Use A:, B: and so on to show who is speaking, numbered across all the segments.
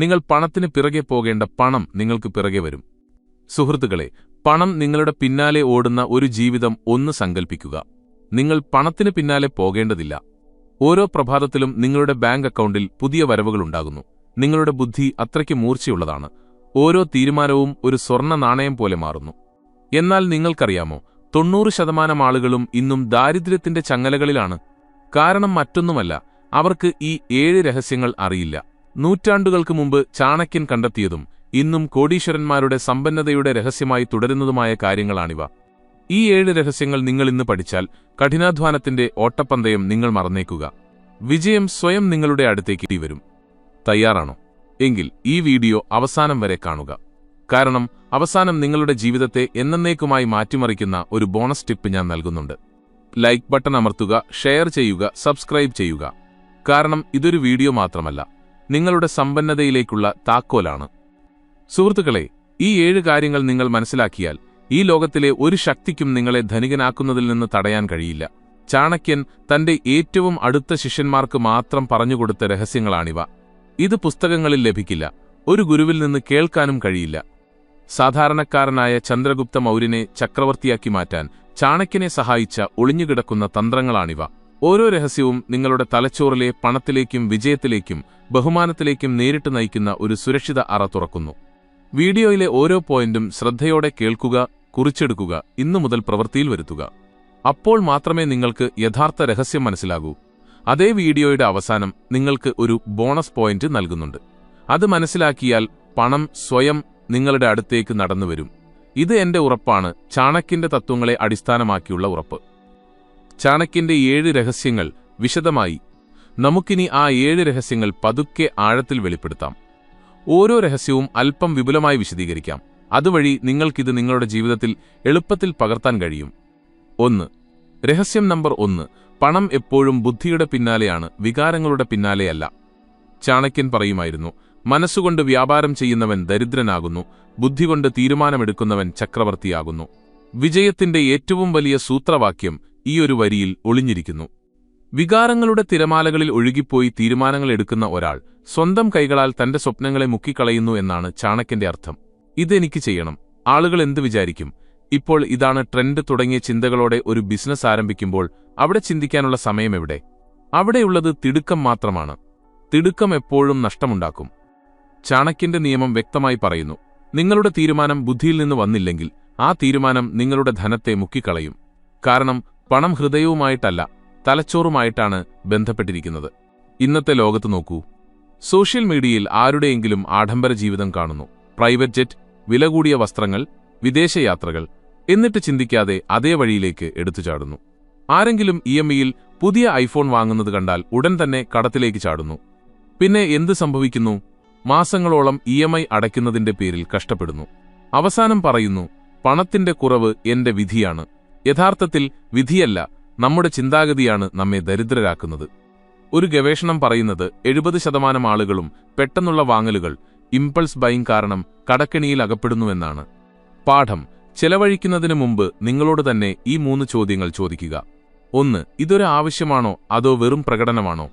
A: നിങ്ങൾ പണത്തിന് പിറകെ പോകേണ്ട പണം നിങ്ങൾക്ക് പിറകെ വരും. സുഹൃത്തുക്കളെ പണം നിങ്ങളുടെ പിന്നാലെ ഓടുന്ന ഒരു ജീവിതം ഒന്ന് സങ്കൽപ്പിക്കുക. നിങ്ങൾ പണത്തിന് പിന്നാലെ പോകേണ്ടതില്ല. ഓരോ പ്രഭാതത്തിലും നിങ്ങളുടെ ബാങ്ക് അക്കൗണ്ടിൽ പുതിയ വരവുകളുണ്ടാകുന്നു നിങ്ങളുടെ ബുദ്ധി അത്രയ്ക്ക് മൂർച്ചയുള്ളതാണ്. ഓരോ തീരുമാനവും ഒരു സ്വർണ നാണയം പോലെ മാറുന്നു. എന്നാൽ നിങ്ങൾക്കറിയാമോ തൊണ്ണൂറ് ശതമാനം ആളുകളും ഇന്നും ദാരിദ്ര്യത്തിന്റെ ചങ്ങലകളിലാണ്. കാരണം മറ്റൊന്നുമല്ല അവർക്ക് ഈ ഏഴ് രഹസ്യങ്ങൾ അറിയില്ല. നൂറ്റാണ്ടുകൾക്ക് മുമ്പ് ചാണക്യൻ കണ്ടെത്തിയതും ഇന്നും കോടീശ്വരന്മാരുടെ സമ്പന്നതയുടെ രഹസ്യമായി തുടരുന്നതുമായ കാര്യങ്ങളാണിവ. ഈ ഏഴ് രഹസ്യങ്ങൾ നിങ്ങൾ ഇന്ന് പഠിച്ചാൽ കഠിനാധ്വാനത്തിന്റെ ഓട്ടപ്പന്തയം നിങ്ങൾ മറന്നേക്കുക. വിജയം സ്വയം നിങ്ങളുടെ അടുത്തേക്ക് വരും തയ്യാറാണോ? എങ്കിൽ ഈ വീഡിയോ അവസാനം വരെ കാണുക. കാരണം അവസാനം നിങ്ങളുടെ ജീവിതത്തെ എന്നേക്കുമായി മാറ്റിമറിക്കുന്ന ഒരു ബോണസ് ടിപ്പ് ഞാൻ നൽകുന്നുണ്ട്. ലൈക്ക് ബട്ടൺ അമർത്തുക ഷെയർ ചെയ്യുക സബ്സ്ക്രൈബ് ചെയ്യുക. കാരണം ഇതൊരു വീഡിയോ മാത്രമല്ല. നിങ്ങളുടെ സമ്പന്നതയിലേക്കുള്ള താക്കോലാണ്. സുഹൃത്തുക്കളെ ഈ ഏഴ് കാര്യങ്ങൾ നിങ്ങൾ മനസ്സിലാക്കിയാൽ ഈ ലോകത്തിലെ ഒരു ശക്തിക്കും നിങ്ങളെ ധനികനാക്കുന്നതിൽ നിന്ന് തടയാൻ കഴിയില്ല. ചാണക്യൻ തന്റെ ഏറ്റവും അടുത്ത ശിഷ്യന്മാർക്ക് മാത്രം പറഞ്ഞുകൊടുത്ത രഹസ്യങ്ങളാണിവ. ഇത് പുസ്തകങ്ങളിൽ ലഭിക്കില്ല ഒരു ഗുരുവിൽ നിന്ന് കേൾക്കാനും കഴിയില്ല. സാധാരണക്കാരനായ ചന്ദ്രഗുപ്ത മൗര്യനെ ചക്രവർത്തിയാക്കി മാറ്റാൻ ചാണക്യനെ സഹായിച്ച ഒളിഞ്ഞുകിടക്കുന്ന തന്ത്രങ്ങളാണിവ. ഓരോ രഹസ്യവും നിങ്ങളുടെ തലച്ചോറിലെ പണത്തിലേക്കും വിജയത്തിലേക്കും ബഹുമാനത്തിലേക്കും നേരിട്ട് നയിക്കുന്ന ഒരു സുരക്ഷിത അറ തുറക്കുന്നു. വീഡിയോയിലെ ഓരോ പോയിന്റും ശ്രദ്ധയോടെ കേൾക്കുക കുറിച്ചെടുക്കുക ഇന്നു മുതൽ പ്രവൃത്തിയിൽ വരുത്തുക. അപ്പോൾ മാത്രമേ നിങ്ങൾക്ക് യഥാർത്ഥ രഹസ്യം മനസ്സിലാകൂ. അതേ വീഡിയോയുടെ അവസാനം നിങ്ങൾക്ക് ഒരു ബോണസ് പോയിന്റ് നൽകുന്നുണ്ട്. അത് മനസ്സിലാക്കിയാൽ പണം സ്വയം നിങ്ങളുടെ അടുത്തേക്ക് നടന്നുവരും ഇത് എന്റെ ഉറപ്പാണ്. ചാണക്കിന്റെ തത്വങ്ങളെ അടിസ്ഥാനമാക്കിയുള്ള ഉറപ്പ്. ചാണക്കിന്റെ ഏഴ് രഹസ്യങ്ങൾ വിശദമായി നമുക്കിനി ആ ഏഴ് രഹസ്യങ്ങൾ പതുക്കെ ആഴത്തിൽ വെളിപ്പെടുത്താം. ഓരോ രഹസ്യവും അല്പം വിപുലമായി വിശദീകരിക്കാം. അതുവഴി നിങ്ങൾക്കിത് നിങ്ങളുടെ ജീവിതത്തിൽ എളുപ്പത്തിൽ പകർത്താൻ കഴിയും. ഒന്ന്. രഹസ്യം നമ്പർ ഒന്ന്. പണം എപ്പോഴും ബുദ്ധിയുടെ പിന്നാലെയാണ് വികാരങ്ങളുടെ പിന്നാലെയല്ല. ചാണക്യൻ പറയുമായിരുന്നു മനസ്സുകൊണ്ട് വ്യാപാരം ചെയ്യുന്നവൻ ദരിദ്രനാകുന്നു ബുദ്ധി കൊണ്ട് തീരുമാനമെടുക്കുന്നവൻ ചക്രവർത്തിയാകുന്നു. വിജയത്തിന്റെ ഏറ്റവും വലിയ സൂത്രവാക്യം ഈ ഒരു വരിയിൽ ഒളിഞ്ഞിരിക്കുന്നു. വികാരങ്ങളുടെ തിരമാലകളിൽ ഒഴുകിപ്പോയി തീരുമാനങ്ങൾ എടുക്കുന്ന ഒരാൾ സ്വന്തം കൈകളാൽ തന്റെ സ്വപ്നങ്ങളെ മുക്കിക്കളയുന്നു എന്നാണ് ചാണക്യന്റെ അർത്ഥം. ഇതെനിക്ക് ചെയ്യണം. ആളുകൾ എന്ത് വിചാരിക്കും? ഇപ്പോൾ ഇതാണ് ട്രെൻഡ് തുടങ്ങിയ ചിന്തകളോടെ ഒരു ബിസിനസ് ആരംഭിക്കുമ്പോൾ അവിടെ ചിന്തിക്കാനുള്ള സമയം എവിടെ? അവിടെയുള്ളത് തിടുക്കം മാത്രമാണ്. തിടുക്കം എപ്പോഴും നഷ്ടമുണ്ടാക്കും. ചാണക്യന്റെ നിയമം വ്യക്തമായി പറയുന്നു നിങ്ങളുടെ തീരുമാനം ബുദ്ധിയിൽ നിന്ന് വന്നില്ലെങ്കിൽ ആ തീരുമാനം നിങ്ങളുടെ ധനത്തെ മുക്കിക്കളയും. കാരണം പണം ഹൃദയവുമായിട്ടല്ല തലച്ചോറുമായിട്ടാണ് ബന്ധപ്പെട്ടിരിക്കുന്നത്. ഇന്നത്തെ ലോകത്ത് നോക്കൂ. സോഷ്യൽ മീഡിയയിൽ ആരുടെയെങ്കിലും ആഡംബര ജീവിതം കാണുന്നു. പ്രൈവറ്റ് ജെറ്റ് വില കൂടിയ വസ്ത്രങ്ങൾ വിദേശയാത്രകൾ എന്നിട്ട് ചിന്തിക്കാതെ അതേ വഴിയിലേക്ക് എടുത്തുചാടുന്നു ആരെങ്കിലും ഇ എം ഇയിൽ പുതിയ ഐഫോൺ വാങ്ങുന്നത് കണ്ടാൽ ഉടൻ തന്നെ കടത്തിലേക്ക് ചാടുന്നു. പിന്നെ എന്ത് സംഭവിക്കുന്നു? മാസങ്ങളോളം ഇ എം ഐ അടയ്ക്കുന്നതിന്റെ പേരിൽ കഷ്ടപ്പെടുന്നു. അവസാനം പറയുന്നു പണത്തിന്റെ കുറവ് എന്റെ വിധിയാണ്. യഥാർത്ഥത്തിൽ വിധിയല്ല നമ്മുടെ ചിന്താഗതിയാണ് നമ്മെ ദരിദ്രരാക്കുന്നത്. ഒരു ഗവേഷണം പറയുന്നത് എഴുപത് ശതമാനം ആളുകളും പെട്ടെന്നുള്ള വാങ്ങലുകൾ ഇംപൾസ് ബൈങ് കാരണം കടക്കെണിയിൽ അകപ്പെടുന്നുവെന്നാണ് പാഠം ചെലവഴിക്കുന്നതിനു മുമ്പ് നിങ്ങളോട് തന്നെ ഈ മൂന്ന് ചോദ്യങ്ങൾ ചോദിക്കുക. ഒന്ന് ഇതൊരു ആവശ്യമാണോ? അതോ വെറും പ്രകടനമാണോ?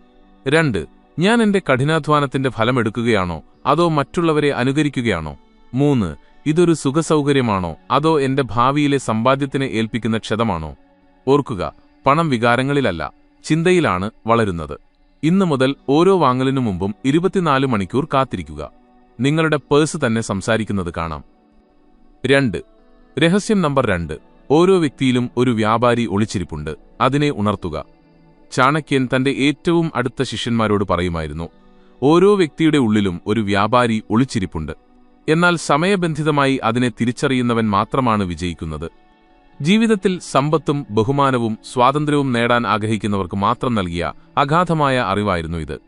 A: രണ്ട് ഞാൻ എന്റെ കഠിനാധ്വാനത്തിന്റെ ഫലമെടുക്കുകയാണോ അതോ മറ്റുള്ളവരെ അനുകരിക്കുകയാണോ? മൂന്ന് ഇതൊരു സുഖസൗകര്യമാണോ? അതോ എന്റെ ഭാവിയിലെ സമ്പാദ്യത്തിനെ ഏൽപ്പിക്കുന്ന ക്ഷതമാണോ? ഓർക്കുക പണം വികാരങ്ങളിലല്ല ചിന്തയിലാണ് വളരുന്നത്. ഇന്നു മുതൽ ഓരോ വാങ്ങലിനു മുമ്പും ഇരുപത്തിനാല് മണിക്കൂർ കാത്തിരിക്കുക. നിങ്ങളുടെ പേഴ്സ് തന്നെ സംസാരിക്കുന്നത് കാണാം. രണ്ട്. രഹസ്യം നമ്പർ രണ്ട്. ഓരോ വ്യക്തിയിലും ഒരു വ്യാപാരി ഒളിച്ചിരിപ്പുണ്ട്. അതിനെ ഉണർത്തുക. ചാണക്യൻ തന്റെ ഏറ്റവും അടുത്ത ശിഷ്യന്മാരോട് പറയുമായിരുന്നു ഓരോ വ്യക്തിയുടെ ഉള്ളിലും ഒരു വ്യാപാരി ഒളിച്ചിരിപ്പുണ്ട്. എന്നാൽ സമയബന്ധിതമായി അതിനെ തിരിച്ചറിയുന്നവൻ മാത്രമാണ് വിജയിക്കുന്നത്. ജീവിതത്തിൽ സമ്പത്തും ബഹുമാനവും സ്വാതന്ത്ര്യവും നേടാൻ ആഗ്രഹിക്കുന്നവർക്ക് മാത്രം നൽകിയ അഗാധമായ അറിവായിരുന്നു ഇത്.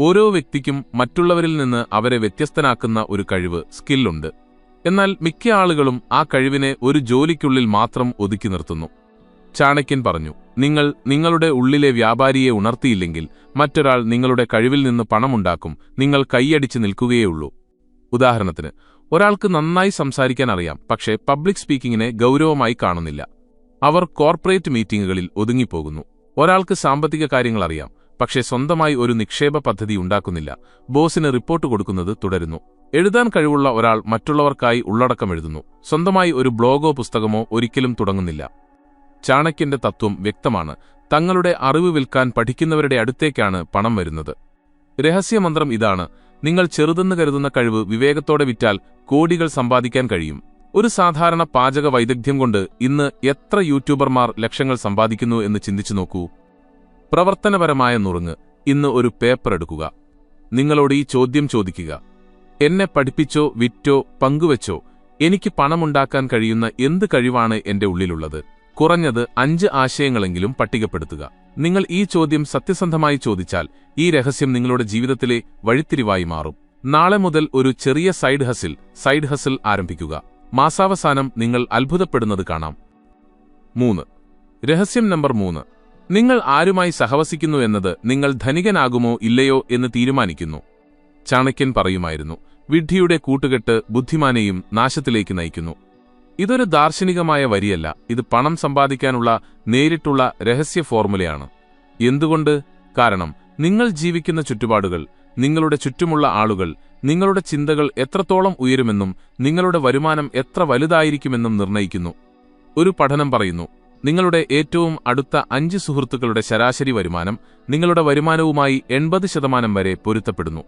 A: ഓരോ വ്യക്തിക്കും മറ്റുള്ളവരിൽ നിന്ന് അവരെ വ്യത്യസ്തനാക്കുന്ന ഒരു കഴിവ് സ്കില്ലുണ്ട്. എന്നാൽ മിക്ക ആളുകളും ആ കഴിവിനെ ഒരു ജോലിക്കുള്ളിൽ മാത്രം ഒതുക്കി നിർത്തുന്നു. ചാണക്യൻ പറഞ്ഞു നിങ്ങൾ നിങ്ങളുടെ ഉള്ളിലെ വ്യാപാരിയെ ഉണർത്തിയില്ലെങ്കിൽ മറ്റൊരാൾ നിങ്ങളുടെ കഴിവിൽ നിന്ന് പണമുണ്ടാക്കും നിങ്ങൾ കൈയടിച്ച് നിൽക്കുകയുള്ളൂ ഉദാഹരണത്തിന് ഒരാൾക്ക് നന്നായി സംസാരിക്കാൻ അറിയാം പക്ഷേ പബ്ലിക് സ്പീക്കിങ്ങിനെ ഗൗരവമായി കാണുന്നില്ല. അവർ കോർപ്പറേറ്റ് മീറ്റിംഗുകളിൽ ഒതുങ്ങിപ്പോകുന്നു. ഒരാൾക്ക് സാമ്പത്തിക കാര്യങ്ങൾ അറിയാം പക്ഷേ സ്വന്തമായി ഒരു നിക്ഷേപ പദ്ധതി ഉണ്ടാക്കുന്നില്ല. ബോസിന് റിപ്പോർട്ട് കൊടുക്കുന്നത് തുടരുന്നു. എഴുതാൻ കഴിവുള്ള ഒരാൾ മറ്റുള്ളവർക്കായി ഉള്ളടക്കം എഴുതുന്നു. സ്വന്തമായി ഒരു ബ്ലോഗോ പുസ്തകമോ ഒരിക്കലും തുടങ്ങുന്നില്ല. ചാണക്യന്റെ തത്വം വ്യക്തമാണ്. തങ്ങളുടെ അറിവ് വിൽക്കാൻ പഠിക്കുന്നവരുടെ അടുത്തേക്കാണ് പണം വരുന്നത്. രഹസ്യമന്ത്രം ഇതാണ്. നിങ്ങൾ ചെറുതെന്ന് കരുതുന്ന കഴിവ് വിവേകത്തോടെ വിറ്റാൽ കോടികൾ സമ്പാദിക്കാൻ കഴിയും. ഒരു സാധാരണ പാചക വൈദഗ്ധ്യം കൊണ്ട് ഇന്ന് എത്ര യൂട്യൂബർമാർ ലക്ഷങ്ങൾ സമ്പാദിക്കുന്നു എന്ന് ചിന്തിച്ചു നോക്കൂ. പ്രവർത്തനപരമായ നുറുങ്ങ്. ഇന്ന് ഒരു പേപ്പർ എടുക്കുക. നിങ്ങളോട് ഈ ചോദ്യം ചോദിക്കുക. എന്നെ പഠിപ്പിച്ചോ വിറ്റോ പങ്കുവച്ചോ? എനിക്ക് പണമുണ്ടാക്കാൻ കഴിയുന്ന എന്ത് കഴിവാണ് എന്റെ ഉള്ളിലുള്ളത്? കുറഞ്ഞത് അഞ്ച് ആശയങ്ങളെങ്കിലും പട്ടികപ്പെടുത്തുക. നിങ്ങൾ ഈ ചോദ്യം സത്യസന്ധമായി ചോദിച്ചാൽ ഈ രഹസ്യം നിങ്ങളുടെ ജീവിതത്തിലെ വഴിത്തിരിവായി മാറും. നാളെ മുതൽ ഒരു ചെറിയ സൈഡ് ഹസിൽ സൈഡ് ഹസിൽ ആരംഭിക്കുക. മാസാവസാനം നിങ്ങൾ അത്ഭുതപ്പെടുന്നത് കാണാം. മൂന്ന്. രഹസ്യം നമ്പർ മൂന്ന്. നിങ്ങൾ ആരുമായി സഹവസിക്കുന്നു എന്നത് നിങ്ങൾ ധനികനാകുമോ ഇല്ലയോ എന്ന് തീരുമാനിക്കുന്നു. ചാണക്യൻ പറയുമായിരുന്നു വിഡ്ഢിയുടെ കൂട്ടുകെട്ട് ബുദ്ധിമാനെയും നാശത്തിലേക്ക് നയിക്കുന്നു. ഇതൊരു ദാർശനികമായ വരിയല്ല. ഇത് പണം സമ്പാദിക്കാനുള്ള നേരിട്ടുള്ള രഹസ്യ ഫോർമുലയാണ്. എന്തുകൊണ്ട്? കാരണം നിങ്ങൾ ജീവിക്കുന്ന ചുറ്റുപാടുകൾ നിങ്ങളുടെ ചുറ്റുമുള്ള ആളുകൾ നിങ്ങളുടെ ചിന്തകൾ എത്രത്തോളം ഉയരുമെന്നും നിങ്ങളുടെ വരുമാനം എത്ര വലുതായിരിക്കുമെന്നും നിർണയിക്കുന്നു ഒരു പഠനം പറയുന്നു നിങ്ങളുടെ ഏറ്റവും അടുത്ത അഞ്ച് സുഹൃത്തുക്കളുടെ ശരാശരി വരുമാനം നിങ്ങളുടെ വരുമാനവുമായി എൺപത് ശതമാനം വരെ പൊരുത്തപ്പെടുന്നു.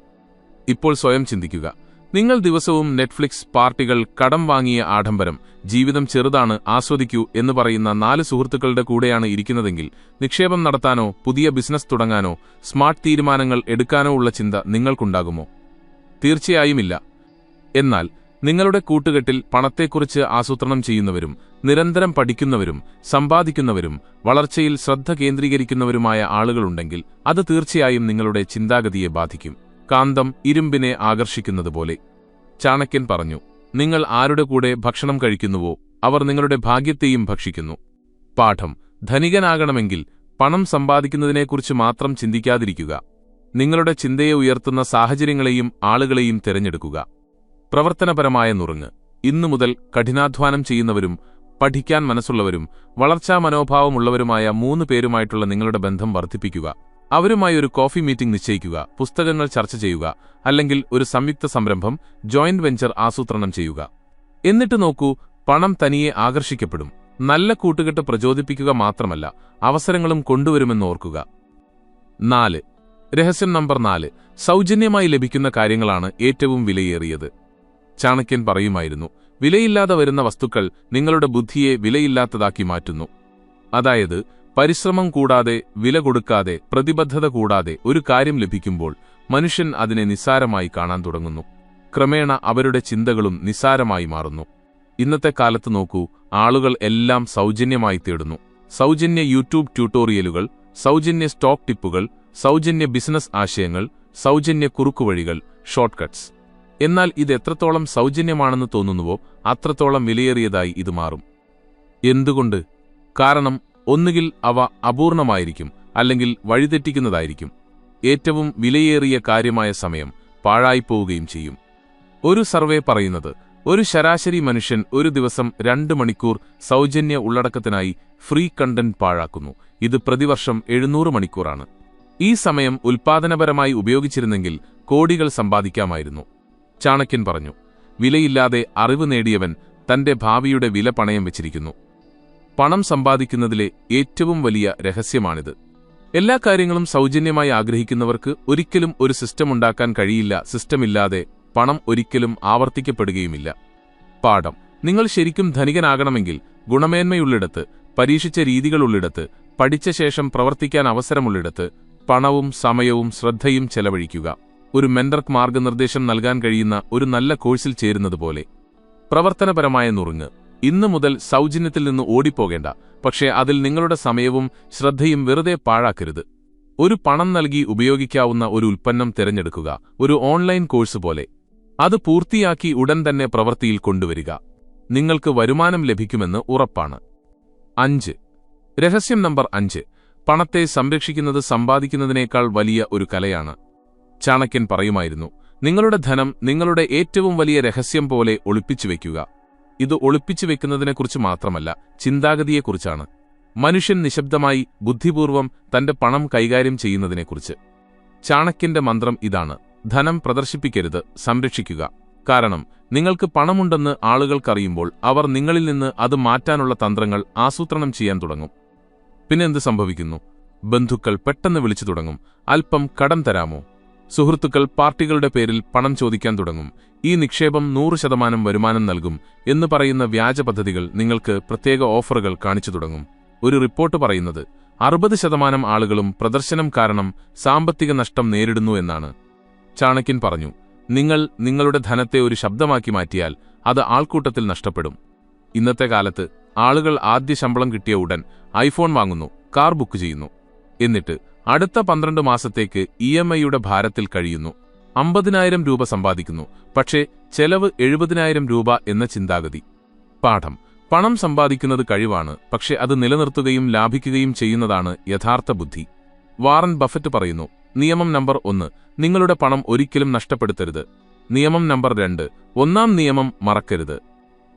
A: ഇപ്പോൾ സ്വയം ചിന്തിക്കുക. നിങ്ങൾ ദിവസവും നെറ്റ്ഫ്ലിക്സ് പാർട്ടികൾ കടം വാങ്ങിയ ആഡംബരം ജീവിതം ചെറുതാണ് ആസ്വദിക്കൂ എന്ന് പറയുന്ന നാല് സുഹൃത്തുക്കളുടെ കൂടെയാണ് ഇരിക്കുന്നതെങ്കിൽ നിക്ഷേപം നടത്താനോ പുതിയ ബിസിനസ് തുടങ്ങാനോ സ്മാർട്ട് തീരുമാനങ്ങൾ എടുക്കാനോ ഉള്ള ചിന്ത നിങ്ങൾക്കുണ്ടാകുമോ? തീർച്ചയായുമില്ല. എന്നാൽ നിങ്ങളുടെ കൂട്ടുകെട്ടിൽ പണത്തെക്കുറിച്ച് ആസൂത്രണം ചെയ്യുന്നവരും നിരന്തരം പഠിക്കുന്നവരും സമ്പാദിക്കുന്നവരും വളർച്ചയിൽ ശ്രദ്ധ കേന്ദ്രീകരിക്കുന്നവരുമായ ആളുകളുണ്ടെങ്കിൽ അത് തീർച്ചയായും നിങ്ങളുടെ ചിന്താഗതിയെ ബാധിക്കും. കാന്തം ഇരുമ്പിനെ ആകർഷിക്കുന്നതുപോലെ. ചാണക്യൻ പറഞ്ഞു നിങ്ങൾ ആരുടെ കൂടെ ഭക്ഷണം കഴിക്കുന്നുവോ അവർ നിങ്ങളുടെ ഭാഗ്യത്തെയും ഭക്ഷിക്കുന്നു. പാഠം ധനികനാകണമെങ്കിൽ പണം സമ്പാദിക്കുന്നതിനെക്കുറിച്ച് മാത്രം ചിന്തിക്കാതിരിക്കുക. നിങ്ങളുടെ ചിന്തയെ ഉയർത്തുന്ന സാഹചര്യങ്ങളെയും ആളുകളെയും തിരഞ്ഞെടുക്കുക. പ്രവർത്തനപരമായ നുറുങ്ങ്. ഇന്നു മുതൽ കഠിനാധ്വാനം ചെയ്യുന്നവരും പഠിക്കാൻ മനസ്സുള്ളവരും വളർച്ചാ മനോഭാവമുള്ളവരുമായ മൂന്ന് പേരുമായിട്ടുള്ള നിങ്ങളുടെ ബന്ധം വർദ്ധിപ്പിക്കുക. അവരുമായി ഒരു കോഫി മീറ്റിംഗ് നിശ്ചയിക്കുക പുസ്തകങ്ങൾ ചർച്ച ചെയ്യുക അല്ലെങ്കിൽ ഒരു സംയുക്ത സംരംഭം ജോയിന്റ് വെഞ്ചർ ആസൂത്രണം ചെയ്യുക. എന്നിട്ട് നോക്കൂ പണം തനിയെ ആകർഷിക്കപ്പെടും. നല്ല കൂട്ടുകെട്ട് പ്രചോദിപ്പിക്കുക മാത്രമല്ല അവസരങ്ങളും കൊണ്ടുവരുമെന്ന് ഓർക്കുക. നാല്. രഹസ്യം നമ്പർ നാല്. സൗജന്യമായി ലഭിക്കുന്ന കാര്യങ്ങളാണ് ഏറ്റവും വിലയേറിയത്. ചാണക്യൻ പറയുമായിരുന്നു വിലയില്ലാതെ വരുന്ന വസ്തുക്കൾ നിങ്ങളുടെ ബുദ്ധിയെ വിലയില്ലാത്തതാക്കി മാറ്റുന്നു. അതായത് പരിശ്രമം കൂടാതെ വില കൊടുക്കാതെ പ്രതിബദ്ധത കൂടാതെ ഒരു കാര്യം ലഭിക്കുമ്പോൾ മനുഷ്യൻ അതിനെ നിസ്സാരമായി കാണാൻ തുടങ്ങുന്നു. ക്രമേണ അവരുടെ ചിന്തകളും നിസ്സാരമായി മാറുന്നു. ഇന്നത്തെ കാലത്ത് നോക്കൂ ആളുകൾ എല്ലാം സൗജന്യമായി തേടുന്നു. സൗജന്യ യൂട്യൂബ് ട്യൂട്ടോറിയലുകൾ സൗജന്യ സ്റ്റോക്ക് ടിപ്പുകൾ സൗജന്യ ബിസിനസ് ആശയങ്ങൾ സൗജന്യ കുറുക്കുവഴികൾ ഷോർട്ട് കട്ട്സ് എന്നാൽ ഇത് എത്രത്തോളം സൗജന്യമാണെന്ന് തോന്നുന്നുവോ അത്രത്തോളം വിലയേറിയതായി ഇത് മാറും. എന്തുകൊണ്ട്? കാരണം ഒന്നുകിൽ അവ അപൂർണമായിരിക്കും അല്ലെങ്കിൽ വഴിതെറ്റിക്കുന്നതായിരിക്കും. ഏറ്റവും വിലയേറിയ കാര്യമായ സമയം പാഴായിപ്പോവുകയും ചെയ്യും. ഒരു സർവേ പറയുന്നത് ഒരു ശരാശരി മനുഷ്യൻ ഒരു ദിവസം രണ്ട് മണിക്കൂർ സൗജന്യ ഉള്ളടക്കത്തിനായി ഫ്രീ കണ്ടന്റ് പാഴാക്കുന്നു. ഇത് പ്രതിവർഷം എഴുന്നൂറ് മണിക്കൂറാണ്. ഈ സമയം ഉൽപാദനപരമായി ഉപയോഗിച്ചിരുന്നെങ്കിൽ കോടികൾ സമ്പാദിക്കാമായിരുന്നു. ചാണക്യൻ പറഞ്ഞു വിലയില്ലാതെ അറിവ് നേടിയവൻ തന്റെ ഭാവിയുടെ വില പണയം വെച്ചിരിക്കുന്നു. പണം സമ്പാദിക്കുന്നതിലെ ഏറ്റവും വലിയ രഹസ്യമാണിത്. എല്ലാ കാര്യങ്ങളും സൗജന്യമായി ആഗ്രഹിക്കുന്നവർക്ക് ഒരിക്കലും ഒരു സിസ്റ്റം ഉണ്ടാക്കാൻ കഴിയില്ല. സിസ്റ്റമില്ലാതെ പണം ഒരിക്കലും ആവർത്തിക്കപ്പെടുകയുമില്ല. പാഠം. നിങ്ങൾ ശരിക്കും ധനികനാകണമെങ്കിൽ ഗുണമേന്മയുള്ളിടത്ത് പരീക്ഷിച്ച രീതികളുള്ളിടത്ത് പഠിച്ച ശേഷം പ്രവർത്തിക്കാൻ അവസരമുള്ളിടത്ത് പണവും സമയവും ശ്രദ്ധയും ചെലവഴിക്കുക. ഒരു മെന്റർക്ക് മാർഗനിർദ്ദേശം നൽകാൻ കഴിയുന്ന ഒരു നല്ല കോഴ്സിൽ ചേരുന്നതുപോലെ. പ്രവർത്തനപരമായ നുറുങ്ങ്. ഇന്നു മുതൽ സൗജന്യത്തിൽ നിന്ന് ഓടിപ്പോകേണ്ട. പക്ഷേ അതിൽ നിങ്ങളുടെ സമയവും ശ്രദ്ധയും വെറുതെ പാഴാക്കരുത്. ഒരു പണം നൽകി ഉപയോഗിക്കാവുന്ന ഒരു ഉൽപ്പന്നം തിരഞ്ഞെടുക്കുക. ഒരു ഓൺലൈൻ കോഴ്സ് പോലെ. അത് പൂർത്തിയാക്കി ഉടൻ തന്നെ പ്രവൃത്തിയിൽ കൊണ്ടുവരിക. നിങ്ങൾക്ക് വരുമാനം ലഭിക്കുമെന്ന് ഉറപ്പാണ്. അഞ്ച്. രഹസ്യം നമ്പർ അഞ്ച്. പണത്തെ സംരക്ഷിക്കുന്നത് സമ്പാദിക്കുന്നതിനേക്കാൾ വലിയ ഒരു കലയാണ്. ചാണക്യൻ പറയുമായിരുന്നു നിങ്ങളുടെ ധനം നിങ്ങളുടെ ഏറ്റവും വലിയ രഹസ്യം പോലെ ഒളിപ്പിച്ചു വയ്ക്കുക ഇത് ഒളിപ്പിച്ചു വെക്കുന്നതിനെക്കുറിച്ച് മാത്രമല്ല ചിന്താഗതിയെക്കുറിച്ചാണ്. മനുഷ്യൻ നിശബ്ദമായി ബുദ്ധിപൂർവം തന്റെ പണം കൈകാര്യം ചെയ്യുന്നതിനെക്കുറിച്ച്. ചാണക്യന്റെ മന്ത്രം ഇതാണ് ധനം പ്രദർശിപ്പിക്കരുത് സംരക്ഷിക്കുക. കാരണം നിങ്ങൾക്ക് പണമുണ്ടെന്ന് ആളുകൾക്കറിയുമ്പോൾ അവർ നിങ്ങളിൽ നിന്ന് അത് മാറ്റാനുള്ള തന്ത്രങ്ങൾ ആസൂത്രണം ചെയ്യാൻ തുടങ്ങും. പിന്നെന്ത് സംഭവിക്കുന്നു? ബന്ധുക്കൾ പെട്ടെന്ന് വിളിച്ചു തുടങ്ങും അല്പം കടം തരാമോ? സുഹൃത്തുക്കൾ പാർട്ടികളുടെ പേരിൽ പണം ചോദിക്കാൻ തുടങ്ങും. ഈ നിക്ഷേപം നൂറ് ശതമാനം വരുമാനം നൽകും എന്ന് പറയുന്ന വ്യാജ പദ്ധതികൾ നിങ്ങൾക്ക് പ്രത്യേക ഓഫറുകൾ കാണിച്ചു തുടങ്ങും. ഒരു റിപ്പോർട്ട് പറയുന്നത് അറുപത് ശതമാനം ആളുകളും പ്രദർശനം കാരണം സാമ്പത്തിക നഷ്ടം നേരിടുന്നു എന്നാണ്. ചാണക്യൻ പറഞ്ഞു നിങ്ങൾ നിങ്ങളുടെ ധനത്തെ ഒരു ശബ്ദമാക്കി മാറ്റിയാൽ അത് ആൾക്കൂട്ടത്തിൽ നഷ്ടപ്പെടും. ഇന്നത്തെ കാലത്ത് ആളുകൾ ആദ്യ ശമ്പളം കിട്ടിയ ഉടൻ ഐഫോൺ വാങ്ങുന്നു കാർ ബുക്ക് ചെയ്യുന്നു. എന്നിട്ട് അടുത്ത പന്ത്രണ്ട് മാസത്തേക്ക് ഇ എം ഐയുടെ ഭാരത്തിൽ കഴിയുന്നു. അമ്പതിനായിരം രൂപ സമ്പാദിക്കുന്നു. പക്ഷേ ചെലവ് എഴുപതിനായിരം രൂപ എന്ന ചിന്താഗതി. പാഠം. പണം സമ്പാദിക്കുന്നത് കഴിവാണ്. പക്ഷെ അത് നിലനിർത്തുകയും ലാഭിക്കുകയും ചെയ്യുന്നതാണ് യഥാർത്ഥ ബുദ്ധി. വാറൻ ബഫറ്റ് പറയുന്നു നിയമം നമ്പർ ഒന്ന്. നിങ്ങളുടെ പണം ഒരിക്കലും നഷ്ടപ്പെടുത്തരുത്. നിയമം നമ്പർ രണ്ട്. ഒന്നാം നിയമം മറക്കരുത്.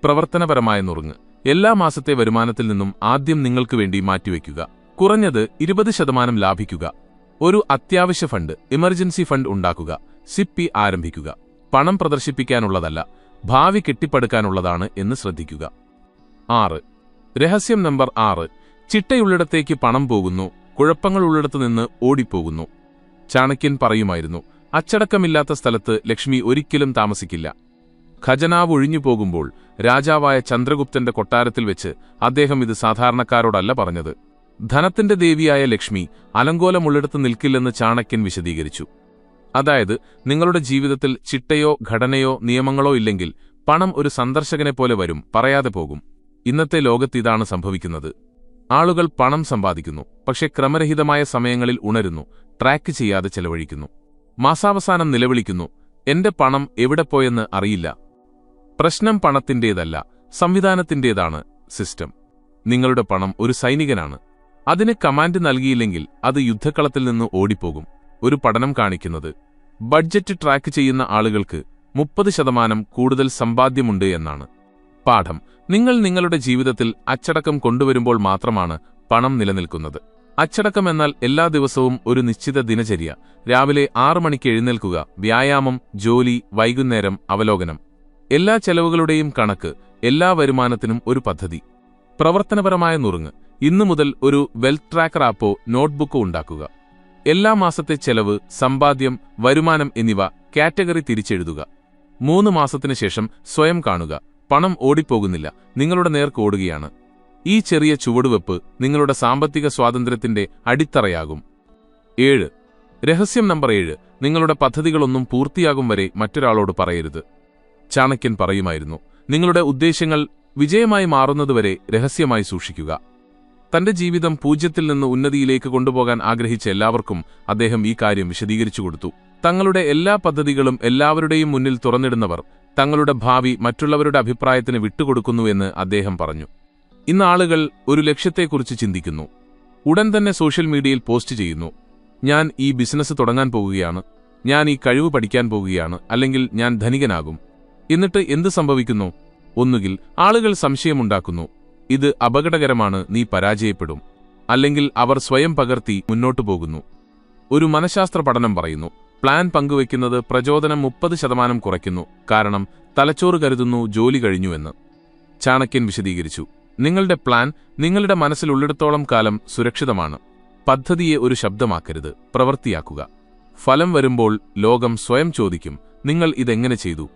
A: പ്രവർത്തനപരമായ നുറുങ്ങ്. എല്ലാ മാസത്തെ വരുമാനത്തിൽ നിന്നും ആദ്യം നിങ്ങൾക്ക് വേണ്ടി മാറ്റിവെക്കുക. കുറഞ്ഞത് ഇരുപത് ശതമാനം ലാഭിക്കുക. ഒരു അത്യാവശ്യ ഫണ്ട് എമർജൻസി ഫണ്ട് ഉണ്ടാക്കുക. സിപ്പി ആരംഭിക്കുക. പണം പ്രദർശിപ്പിക്കാനുള്ളതല്ല ഭാവി കെട്ടിപ്പടുക്കാനുള്ളതാണ് എന്ന് ശ്രദ്ധിക്കുക. ആറ്. രഹസ്യം നമ്പർ ആറ്. ചിട്ടയുള്ളിടത്തേക്ക് പണം പോകുന്നു കുഴപ്പങ്ങളുള്ളിടത്തു നിന്ന് ഓടിപ്പോകുന്നു. ചാണക്യൻ പറയുമായിരുന്നു അച്ചടക്കമില്ലാത്ത സ്ഥലത്ത് ലക്ഷ്മി ഒരിക്കലും താമസിക്കില്ല. ഖജനാവ് ഒഴിഞ്ഞു പോകുമ്പോൾ രാജാവായ ചന്ദ്രഗുപ്തന്റെ കൊട്ടാരത്തിൽ വെച്ച് അദ്ദേഹം ഇത് സാധാരണക്കാരോടല്ല പറഞ്ഞത്. ധനത്തിന്റെ ദേവിയായ ലക്ഷ്മി അലങ്കോലമുള്ളിടത്ത് നിൽക്കില്ലെന്ന് ചാണക്യൻ വിശദീകരിച്ചു. അതായത് നിങ്ങളുടെ ജീവിതത്തിൽ ചിട്ടയോ ഘടനയോ നിയമങ്ങളോ ഇല്ലെങ്കിൽ പണം ഒരു സന്ദർശകനെ പോലെ വരും പറയാതെ പോകും. ഇന്നത്തെ ലോകത്ത് ഇതാണ് സംഭവിക്കുന്നത്. ആളുകൾ പണം സമ്പാദിക്കുന്നു പക്ഷെ ക്രമരഹിതമായ സമയങ്ങളിൽ ഉണരുന്നു ട്രാക്ക് ചെയ്യാതെ ചെലവഴിക്കുന്നു. മാസാവസാനം നിലവിളിക്കുന്നു എന്റെ പണം എവിടെ പോയെന്ന് അറിയില്ല. പ്രശ്നം പണത്തിന്റേതല്ല സംവിധാനത്തിന്റേതാണ് സിസ്റ്റം. നിങ്ങളുടെ പണം ഒരു സൈനികനാണ്. അതിന് കമാൻഡ് നൽകിയില്ലെങ്കിൽ അത് യുദ്ധക്കളത്തിൽ നിന്ന് ഓടിപ്പോകും. ഒരു പഠനം കാണിക്കുന്നത്. ബഡ്ജറ്റ് ട്രാക്ക് ചെയ്യുന്ന ആളുകൾക്ക് മുപ്പത് ശതമാനം കൂടുതൽ സമ്പാദ്യമുണ്ട് എന്നാണ്. പാഠം. നിങ്ങൾ നിങ്ങളുടെ ജീവിതത്തിൽ അച്ചടക്കം കൊണ്ടുവരുമ്പോൾ മാത്രമാണ് പണം നിലനിൽക്കുന്നത്. അച്ചടക്കം എന്നാൽ എല്ലാ ദിവസവും ഒരു നിശ്ചിത ദിനചര്യ. രാവിലെ ആറു മണിക്ക് എഴുന്നേൽക്കുക വ്യായാമം ജോലി വൈകുന്നേരം അവലോകനം. എല്ലാ ചെലവുകളുടെയും കണക്ക് എല്ലാ വരുമാനത്തിനും ഒരു പദ്ധതി. പ്രവർത്തനപരമായ നുറുങ്ങ്. ഇന്നു മുതൽ ഒരു വെൽത്ത് ട്രാക്കർ ആപ്പോ നോട്ട്ബുക്കോ ഉണ്ടാക്കുക. എല്ലാ മാസത്തെ ചെലവ് സമ്പാദ്യം വരുമാനം എന്നിവ കാറ്റഗറി തിരിച്ചെഴുതുക. മൂന്ന് മാസത്തിനു ശേഷം സ്വയം കാണുക. പണം ഓടിപ്പോകുന്നില്ല. നിങ്ങളുടെ നേർക്ക് ഓടുകയാണ്. ഈ ചെറിയ ചുവടുവെപ്പ് നിങ്ങളുടെ സാമ്പത്തിക സ്വാതന്ത്ര്യത്തിന്റെ അടിത്തറയാകും. ഏഴ്. രഹസ്യം നമ്പർ ഏഴ്. നിങ്ങളുടെ പദ്ധതികളൊന്നും പൂർത്തിയാകും വരെ മറ്റൊരാളോട് പറയരുത്. ചാണക്യൻ പറയുമായിരുന്നു. നിങ്ങളുടെ ഉദ്ദേശ്യങ്ങൾ വിജയമായി മാറുന്നതുവരെ രഹസ്യമായി സൂക്ഷിക്കുക. തന്റെ ജീവിതം പൂജ്യത്തിൽ നിന്ന് ഉന്നതിയിലേക്ക് കൊണ്ടുപോകാൻ ആഗ്രഹിച്ച എല്ലാവർക്കും അദ്ദേഹം ഈ കാര്യം വിശദീകരിച്ചു കൊടുത്തു. തങ്ങളുടെ എല്ലാ പദ്ധതികളും എല്ലാവരുടെയും മുന്നിൽ തുറന്നിടുന്നവർ തങ്ങളുടെ ഭാവി മറ്റുള്ളവരുടെ അഭിപ്രായത്തിന് വിട്ടുകൊടുക്കുന്നുവെന്ന് അദ്ദേഹം പറഞ്ഞു. ഇന്ന് ആളുകൾ ഒരു ലക്ഷ്യത്തെക്കുറിച്ച് ചിന്തിക്കുന്നു. ഉടൻ തന്നെ സോഷ്യൽ മീഡിയയിൽ പോസ്റ്റ് ചെയ്യുന്നു. ഞാൻ ഈ ബിസിനസ് തുടങ്ങാൻ പോകുകയാണ്. ഞാൻ ഈ കഴിവ് പഠിക്കാൻ പോകുകയാണ്. അല്ലെങ്കിൽ ഞാൻ ധനികനാകും. എന്നിട്ട് എന്ത് സംഭവിക്കുന്നു? ഒന്നുകിൽ ആളുകൾ സംശയമുണ്ടാക്കുന്നു. ഇത് അപകടകരമാണ് നീ പരാജയപ്പെടും. അല്ലെങ്കിൽ അവർ സ്വയം പകർത്തി മുന്നോട്ടു പോകുന്നു. ഒരു മനഃശാസ്ത്ര പഠനം പറയുന്നു പ്ലാൻ പങ്കുവയ്ക്കുന്നത് പ്രചോദനം മുപ്പത് ശതമാനം കുറയ്ക്കുന്നു കാരണം തലച്ചോറ് കരുതുന്നു ജോലി കഴിഞ്ഞുവെന്ന് ചാണക്യൻ വിശദീകരിച്ചു നിങ്ങളുടെ പ്ലാൻ നിങ്ങളുടെ മനസ്സിലുള്ളിടത്തോളം കാലം സുരക്ഷിതമാണ്. പദ്ധതിയെ ഒരു ശബ്ദമാക്കരുത് പ്രവൃത്തിയാക്കുക. ഫലം വരുമ്പോൾ ലോകം സ്വയം ചോദിക്കും നിങ്ങൾ ഇതെങ്ങനെ ചെയ്തു?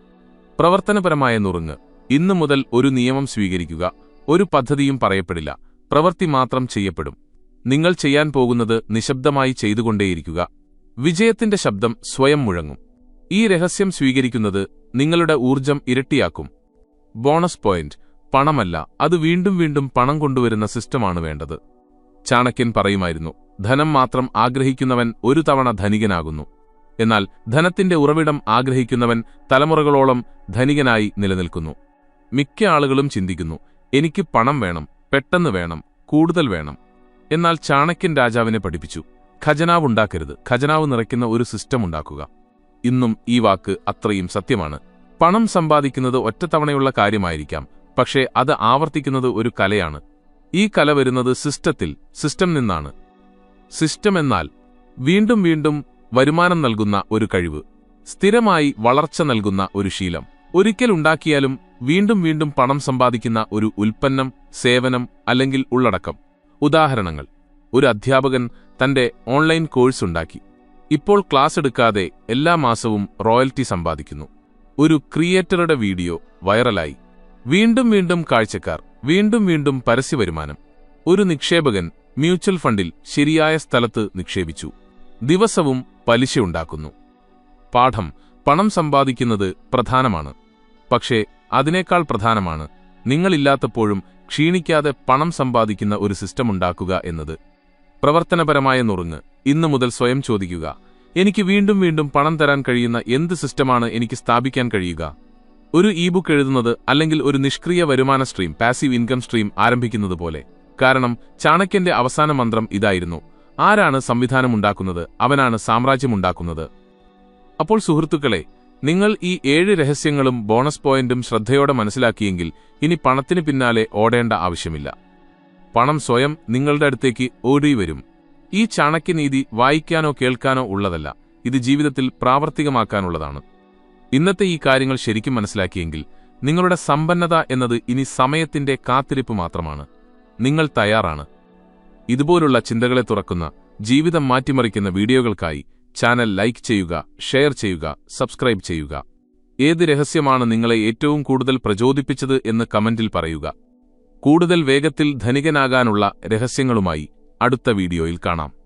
A: പ്രവർത്തനപരമായ നുറുങ്ങ് ഇന്നു മുതൽ ഒരു നിയമം സ്വീകരിക്കുക ഒരു പദ്ധതിയും പറയപ്പെടില്ല. പ്രവൃത്തി മാത്രം ചെയ്യപ്പെടും. നിങ്ങൾ ചെയ്യാൻ പോകുന്നത് നിശബ്ദമായി ചെയ്തുകൊണ്ടേയിരിക്കുക. വിജയത്തിന്റെ ശബ്ദം സ്വയം മുഴങ്ങും. ഈ രഹസ്യം സ്വീകരിക്കുന്നത് നിങ്ങളുടെ ഊർജം ഇരട്ടിയാക്കും. Bonus point. പണമല്ല അത് വീണ്ടും വീണ്ടും പണം കൊണ്ടുവരുന്ന സിസ്റ്റമാണ് വേണ്ടത്. ചാണക്യൻ പറയുമായിരുന്നു ധനം മാത്രം ആഗ്രഹിക്കുന്നവൻ ഒരു തവണ ധനികനാകുന്നു. എന്നാൽ ധനത്തിന്റെ ഉറവിടം ആഗ്രഹിക്കുന്നവൻ തലമുറകളോളം ധനികനായി നിലനിൽക്കുന്നു. മിക്ക ആളുകളും ചിന്തിക്കുന്നു എനിക്ക് പണം വേണം പെട്ടെന്ന് വേണം കൂടുതൽ വേണം. എന്നാൽ ചാണക്യൻ രാജാവിനെ പഠിപ്പിച്ചു. ഖജനാവ് ഉണ്ടാക്കരുത് ഖജനാവ് നിറയ്ക്കുന്ന ഒരു സിസ്റ്റം ഉണ്ടാക്കുക. ഇന്നും ഈ വാക്ക് അത്രയും സത്യമാണ്. പണം സമ്പാദിക്കുന്നത് ഒറ്റത്തവണയുള്ള കാര്യമായിരിക്കാം പക്ഷേ അത് ആവർത്തിക്കുന്നത് ഒരു കലയാണ്. ഈ കല വരുന്നത് സിസ്റ്റത്തിൽ സിസ്റ്റം നിന്നാണ്. സിസ്റ്റം എന്നാൽ വീണ്ടും വീണ്ടും വരുമാനം നൽകുന്ന ഒരു കഴിവ് സ്ഥിരമായി വളർച്ച നൽകുന്ന ഒരു ശീലം. ഒരിക്കൽ ഉണ്ടാക്കിയാലും വീണ്ടും വീണ്ടും പണം സമ്പാദിക്കുന്ന ഒരു ഉൽപ്പന്നം സേവനം അല്ലെങ്കിൽ ഉള്ളടക്കം. ഉദാഹരണങ്ങൾ. ഒരു അധ്യാപകൻ തന്റെ ഓൺലൈൻ കോഴ്സ് ഉണ്ടാക്കി. ഇപ്പോൾ ക്ലാസ് എടുക്കാതെ എല്ലാ മാസവും റോയൽറ്റി സമ്പാദിക്കുന്നു. ഒരു ക്രിയേറ്ററുടെ വീഡിയോ വൈറലായി. വീണ്ടും വീണ്ടും കാഴ്ചക്കാർ വീണ്ടും വീണ്ടും പരസ്യവരുമാനം ഒരു നിക്ഷേപകൻ മ്യൂച്വൽ ഫണ്ടിൽ ശരിയായ സ്ഥലത്ത് നിക്ഷേപിച്ചു. ദിവസവും പലിശയുണ്ടാക്കുന്നു പാഠം. പണം സമ്പാദിക്കുന്നത് പ്രധാനമാണ്. പക്ഷേ അതിനേക്കാൾ പ്രധാനമാണ് നിങ്ങളില്ലാത്തപ്പോഴും ക്ഷീണിക്കാതെ പണം സമ്പാദിക്കുന്ന ഒരു സിസ്റ്റം ഉണ്ടാക്കുക എന്നത്. പ്രവർത്തനപരമായ നുറുങ്ങ്. ഇന്നു മുതൽ സ്വയം ചോദിക്കുക. എനിക്ക് വീണ്ടും വീണ്ടും പണം തരാൻ കഴിയുന്ന എന്ത് സിസ്റ്റമാണ് എനിക്ക് സ്ഥാപിക്കാൻ കഴിയുക? ഒരു ഇ ബുക്ക് എഴുതുന്നത് അല്ലെങ്കിൽ ഒരു നിഷ്ക്രിയ വരുമാന സ്ട്രീം പാസീവ് ഇൻകം സ്ട്രീം ആരംഭിക്കുന്നത് പോലെ. കാരണം ചാണക്യന്റെ അവസാന മന്ത്രം ഇതായിരുന്നു. ആരാണ് സംവിധാനമുണ്ടാക്കുന്നത് അവനാണ് സാമ്രാജ്യമുണ്ടാക്കുന്നത് അപ്പോൾ സുഹൃത്തുക്കളെ നിങ്ങൾ ഈ ഏഴ് രഹസ്യങ്ങളും ബോണസ് പോയിന്റും ശ്രദ്ധയോടെ മനസ്സിലാക്കിയെങ്കിൽ ഇനി പണത്തിന് പിന്നാലെ ഓടേണ്ട ആവശ്യമില്ല. പണം സ്വയം നിങ്ങളുടെ അടുത്തേക്ക് ഓടിവരും ഈ ചാണക്യനീതി വായിക്കാനോ കേൾക്കാനോ ഉള്ളതല്ല ഇത് ജീവിതത്തിൽ പ്രാവർത്തികമാക്കാനുള്ളതാണ്. ഇന്നത്തെ ഈ കാര്യങ്ങൾ ശരിക്കും മനസ്സിലാക്കിയെങ്കിൽ നിങ്ങളുടെ സമ്പന്നത എന്നത് ഇനി സമയത്തിന്റെ കാത്തിരിപ്പ് മാത്രമാണ്. നിങ്ങൾ തയ്യാറാണ്. ഇതുപോലുള്ള ചിന്തകളെ തുറക്കുന്ന ജീവിതം മാറ്റിമറിക്കുന്ന വീഡിയോകൾക്കായി ചാനൽ ലൈക്ക് ചെയ്യുക ഷെയർ ചെയ്യുക സബ്സ്ക്രൈബ് ചെയ്യുക. ഏത് രഹസ്യമാണ് നിങ്ങളെ ഏറ്റവും കൂടുതൽ പ്രചോദിപ്പിച്ചത് എന്ന് കമന്റിൽ പറയുക. കൂടുതൽ വേഗത്തിൽ ധനികനാകാനുള്ള രഹസ്യങ്ങളുമായി അടുത്ത വീഡിയോയിൽ കാണാം.